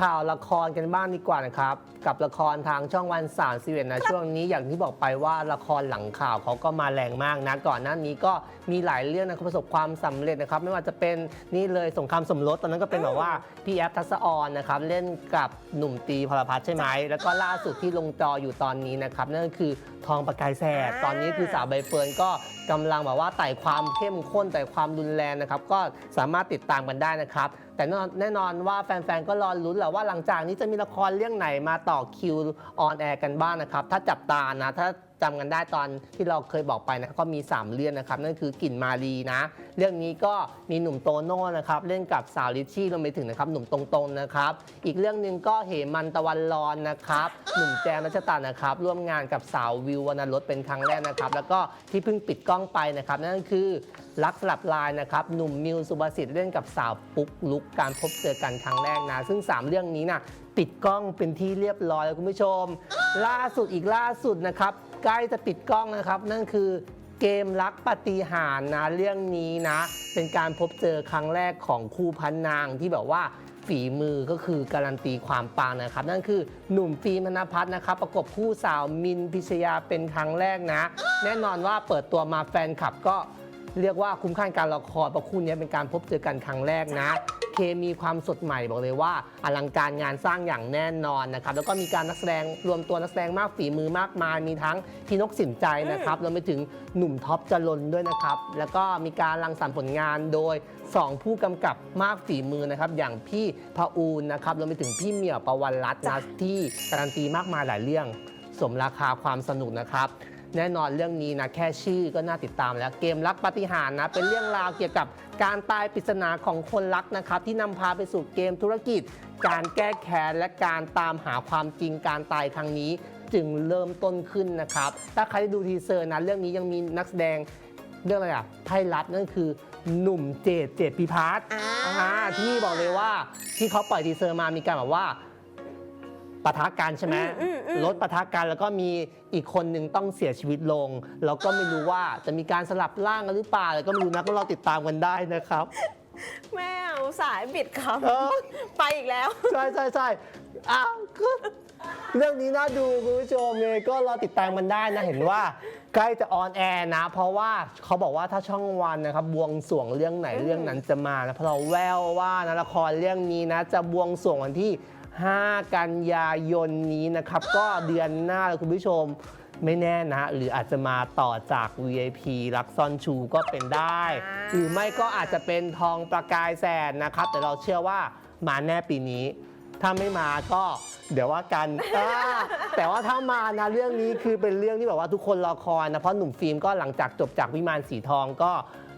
ข่าวละครกันบ้างดีกว่านะครับ กับละครทางช่องวันสามสิบเอ็ดนะช่วงนี้อย่างที่บอกไปว่าละครหลังข่าวเขาก็มาแรงมากนะก่อนหน้านี้ก็มีหลายเรื่องนะครับประสบความสำเร็จนะครับ ไม่ว่าจะเป็นนี่เลยสงครามสมรสตอนนั้นก็เป็นแบบว่าพี่แอฟทัศออนนะครับเล่นกับหนุ่มตีพลพัฒน์ใช่ไหมแล้วก็ล่าสุดที่ลงจออยู่ตอนนี้นะครับนั่นก็คือทองประกายแสดตอนนี้คือสาวใบเฟิร์นก็กำลังแบบว่าไต่ความเข้มข้นไต่ความรุนแรงนะครับก็สามารถติดตามกันได้นะครับแต่แน่นอนแน่นอนว่าแฟนๆก็รอลุ้นแหละว่าหลังจากนี้จะมีละครเรื่องไหนมาต่อคิวออนแอร์กันบ้างนะครับ ถ้าจับตานะ ถ้า จำกันได้ตอนที่เราเคยบอกไปนะครับก็มี 3 เรื่องนะครับ นั่นคือกลิ่นมารีนะ เรื่องนี้ก็มีหนุ่มโตโน่นะครับเล่นกับสาวลิชชี่รวมไปถึงนะครับหนุ่มตรงๆนะครับ อีกเรื่องหนึ่งก็เหมันตะวันรอนนะครับหนุ่มแจมรัชตานะครับร่วมงานกับสาววิววรรณรสเป็นครั้งแรกนะครับ แล้วก็ที่เพิ่งปิดกล้องไปนะครับนั่นคือรักสลับลายนะครับหนุ่มมิวสุบสิทธิ์เล่นกับสาวปุ๊กลุกการพบเจอกันครั้งแรกนะซึ่ง 3 เรื่องนี้นะปิดกล้องเป็นที่เรียบร้อยแล้วคุณผู้ชม ล่าสุดอีกล่าสุดนะครับ ใกล้จะปิดกล้องนะครับ นั่นคือเกมรักปฏิหารนะเรื่องนี้นะ เป็นการพบเจอครั้งแรกของคู่พันนางที่แบบว่าฝีมือก็คือการันตีความปังนะครับ นั่นคือหนุ่มฟิล์มธนพัฒน์นะครับ ประกบคู่สาวมินพิชยาเป็นครั้งแรกนะ แน่นอนว่าเปิดตัวมาแฟนคลับก็ เรียกว่าคุ้มค่าการรอคอยเพราะคู่นี้เป็นการพบเจอกันครั้งแรกนะ เคมีความสดใหม่บอกเลยว่า อลังการงานสร้างอย่างแน่นอนนะครับแล้วก็มีการนักแสดงรวมตัวนักแสดงมากฝีมือมากมายมีทั้งพี่นกสินใจนะครับรวมไปถึงหนุ่มท็อปจรนด้วยนะครับแล้วก็มีการรังสรรค์ผลงานโดย 2 ผู้กำกับมากฝีมือนะครับอย่างพี่พระอูนนะครับรวมไปถึงพี่เหมียวประวันรัตน์นะที่การันตีมากมายหลายเรื่อง สมราคาความสนุกนะครับ แน่นอนเรื่องนี้นะแค่ชื่อก็น่าติดตามแล้วเกมรักปาฏิหารย์นะเป็นเรื่องราวเกี่ยวกับการตายปริศนาของคนรักนะครับที่นำพาไปสู่เกมธุรกิจ การแก้แค้นและการตามหาความจริงการตายครั้งนี้ จึงเริ่มต้นขึ้นนะครับ ถ้าใครได้ดูทีเซอร์นะเรื่องนี้ยังมีนักแสดงเรื่องอะไรอะไพ่ลับนั่นคือหนุ่มเจดเจดพิพัฒน์อ่าอ่าที่บอกเลยว่าที่เขาปล่อยทีเซอร์มามีการแบบว่า ปะทะกันใช่ไหมอืมอืมอืม รถปะทะกันแล้วก็มีอีกคนหนึ่งต้องเสียชีวิตลง แล้วก็ไม่รู้ว่าจะมีการสลับร่างกันหรือเปล่าแล้วก็ไม่รู้นะก็เราติดตามกันได้นะครับแม่อุตส่าห์ให้บิดคเออำไปอีกแล้ว ใช่ใช่ใช่อ้าวก็เรื่องนี้น่าดูคุณผู้ชมเลยก็รอติดตามมันได้นะเห็นว่าใกล้จะออนแอร์นะ เพราะว่าเขาบอกว่าถ้าช่องวันนะครับบวงสรวงเรื่องไหนเรื่องนั้นจะมานะเพราะเราแววว่านะละครเรื่องนี้นะ จะบวงสรวงวันที่ 5 กันยายนนี้นะครับ ก็เดือนหน้าเลยคุณผู้ชมไม่แน่นะ หรืออาจจะมาต่อจาก VIP รักซ่อนชูก็เป็นได้อ่าหรือไม่ก็อาจจะเป็นทองประกายแสนนะครับ แต่เราเชื่อว่ามาแน่ปีนี้ ถ้าไม่มาก็เดี๋ยวว่ากันอ่าแต่ว่าถ้ามานะเรื่องนี้คือเป็นเรื่องที่แบบว่าทุกคนรอคอยนะเพราะหนุ่มฟิล์มก็หลังจากจบจากวิมานสีทองก็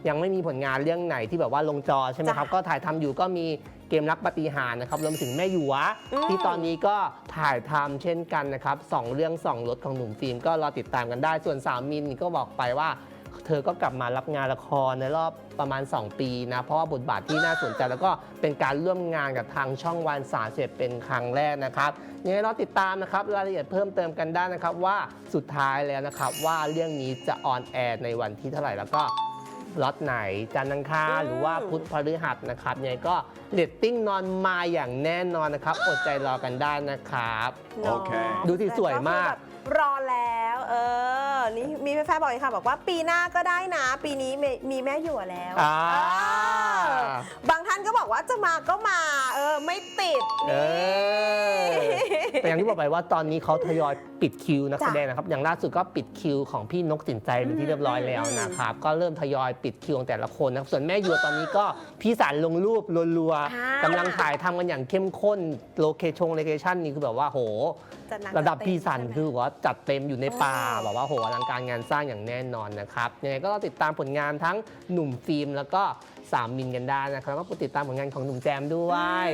ยังไม่มีผลงานเรื่องไหนที่แบบว่าลงจอใช่ไหมครับจ้ะก็ถ่ายทำอยู่ก็มีเกมรักปาฏิหารย์นะครับรวมถึงแม่หยวอืมที่ตอนนี้ก็ถ่ายทำเช่นกันนะครับสองเรื่องสองรถของหนุ่มฟิล์มก็รอติดตามกันได้ส่วนสาวมินก็บอกไปว่า เธอก็กลับมารับงานละครในรอบประมาณ 2 ปีนะ เพราะว่าบทบาทที่น่าสนใจแล้วก็เป็นการร่วมงานกับทางช่องวันสาเสร็จเป็นครั้งแรกนะครับยังไงรอติดตามนะครับรายละเอียดเพิ่มเติมกันได้นะครับว่าสุดท้ายแล้วนะครับว่าเรื่องนี้จะออนแอร์ในวันที่เท่าไหร่แล้วก็ ล็อตไหนจันทร์อังคารอืมหรือว่าพุธพฤหัสนะครับยังไงก็เรตติ้งนอนมาอย่างแน่นอนนะครับ อดใจรอกันได้นะครับเนาะโอเค ดูสิสวยมากแต่คือแบบรอแล้ว เออ นี่มีแฟนๆบอกอีกค่ะ บอกว่าปีหน้าก็ได้นะ ปีนี้มีมีแม่หยวแล้วอ่าเออบางท่านก็บอกว่าจะมาก็มา เออ ไม่ติดเอนี่อ แต่อย่างที่บอกไปว่าตอนนี้เขาทยอยปิดคิวนักจ้ะแสดงนะครับ อย่างล่าสุดก็ปิดคิวของพี่นกสินใจเป็นที่เรียบร้อยแล้วนะครับ ก็เริ่มทยอยปิดคิวของแต่ละคนนะครับ ส่วนแม่ยัวตอนนี้ก็พี่สารลงรูปรัวอ่าๆกำลังถ่ายทำกันอย่างเข้มข้นโลเคชงโลเคชั่นนี่คือแบบว่าโห จัหนักระดับจัเต็มพี่สันใช่ไหม คือว่าจัดเต็มอยู่ในป่าอ๋อแบบว่าโหอลังการงานสร้างอย่างแน่นอนนะครับยังไงก็ติดตามผลงานทั้งหนุ่มฟิล์มแล้วก็สามมินกันได้นะครับแล้วก็ติดตามผลงานของหนุ่มแจมด้วย